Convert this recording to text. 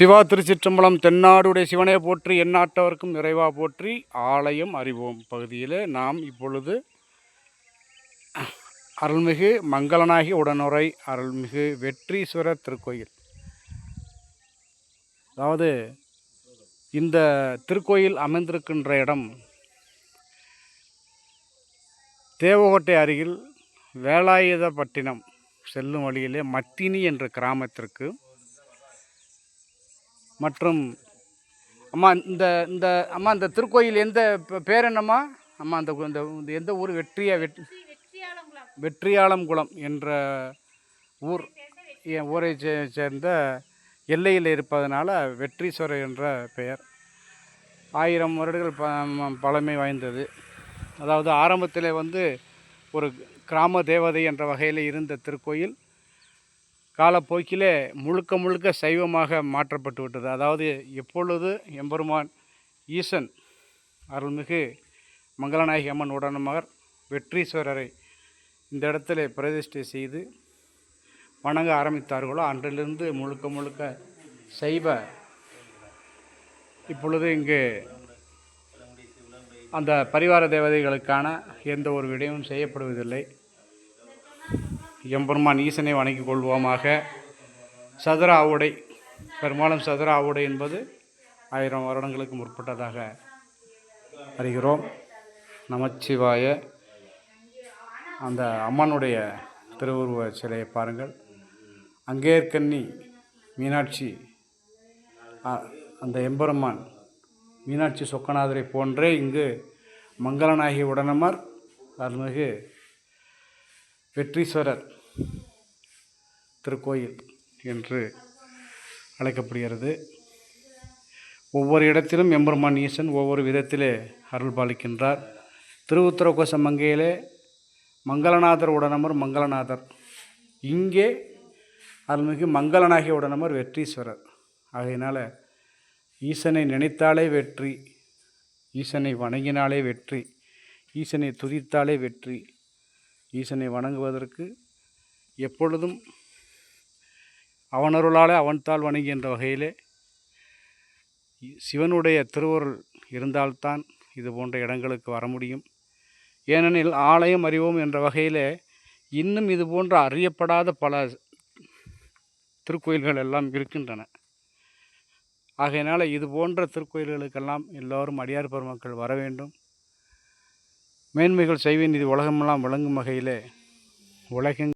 சிவா திருச்சிற்றம்பலம் தென்னாடுடைய சிவனே போற்றி எந்நாட்டவர்க்கும் நிறைவா போற்றி ஆலயம் அறிவோம். பகுதியில் நாம் இப்பொழுது அருள்மிகு மங்களநாயகி உடனுரை அருள்மிகு வெற்றீஸ்வரர் திருக்கோயில். அதாவது இந்த திருக்கோயில் அமைந்திருக்கின்ற இடம் தேவகோட்டை அருகில் வேலாயுதப்பட்டினம் செல்லும் வழியிலே மத்தினி என்ற கிராமத்திற்கு மற்றும் அம்மா இந்த இந்த அம்மா இந்த திருக்கோயில் எந்த பேர் என்னம்மா? அம்மா அந்த இந்த இந்த எந்த ஊர்? வெற்றியா வெற்றி வெற்றியாளம் குளம் என்ற ஊர். என் ஊரை சே- சேர்ந்த எல்லையில் இருப்பதனால வெற்றீஸ்வரர் என்ற பெயர். ஆயிரம் வருடங்கள் ப பழமை வாய்ந்தது. அதாவது ஆரம்பத்தில் வந்து ஒரு கிராம தேவதை என்ற வகையில் இருந்த திருக்கோயில். காலப்போக்கிலே முழுக்க முழுக்க சைவமாக மாற்றப்பட்டு விட்டது. அதாவது எப்பொழுது எம்பெருமான் ஈசன் அருள்மிகு மங்களநாயகி அம்மன் உடனமகர் வெற்றீஸ்வரரை இந்த இடத்துல பிரதிஷ்டை செய்து வணங்க ஆரம்பித்தார்களோ அன்றிலிருந்து முழுக்க முழுக்க சைவ இப்பொழுது இங்கு அந்த பரிவார தேவதைகளுக்கான எந்த ஒரு விடயமும் செய்யப்படுவதில்லை. எம்பெருமான் ஈசனை வணங்கிக் கொள்வோமாக. சதுர ஆவுடை பெரும்பாலும் சதுர ஆவுடை என்பது ஆயிரம் வருடங்களுக்கு முற்பட்டதாக அறிகிறோம். நமச்சிவாய அந்த அம்மனுடைய திருவுருவ சிலையை பாருங்கள். அங்கேற்கண்ணி மீனாட்சி அந்த எம்பெருமான் மீனாட்சி சொக்கநாதரை போன்றே இங்கு மங்களநாயகி உடனமர் அருள்மிகு வெற்றீஸ்வரர் திருக்கோயில் என்று அழைக்கப்படுகிறது. ஒவ்வொரு இடத்திலும் எம்பெருமான் ஈசன் ஒவ்வொரு விதத்திலே அருள் பாலிக்கின்றார். திருவுத்தரகோச மங்கையிலே மங்களநாதர் உடனமர் மங்களநாதர். இங்கே அருள்மிகு மங்களநாயகி உடனமர் வெற்றீஸ்வரர். ஆகையினால் ஈசனை நினைத்தாலே வெற்றி ஈசனை வணங்கினாலே வெற்றி ஈசனை துதித்தாலே வெற்றி ஈசனை வணங்குவதற்கு எப்பொழுதும் அவனருளாலே அவன்தாள் வணங்கி என்ற வகையிலே சிவனுடைய திருவருள் இருந்தால்தான் இது போன்ற இடங்களுக்கு வர முடியும். ஏனெனில் ஆலயம் அறிவோம் என்ற வகையிலே இன்னும் இது போன்ற அறியப்படாத பல திருக்கோயில்கள் எல்லாம் இருக்கின்றன. ஆகையினால் இது போன்ற திருக்கோயில்களுக்கெல்லாம் எல்லோரும் அடியார் பெருமக்கள் வர வேண்டும். மேன்மைகள் செய்வேன் இது உலகமெல்லாம் விளங்கும் வகையிலே உலகெங்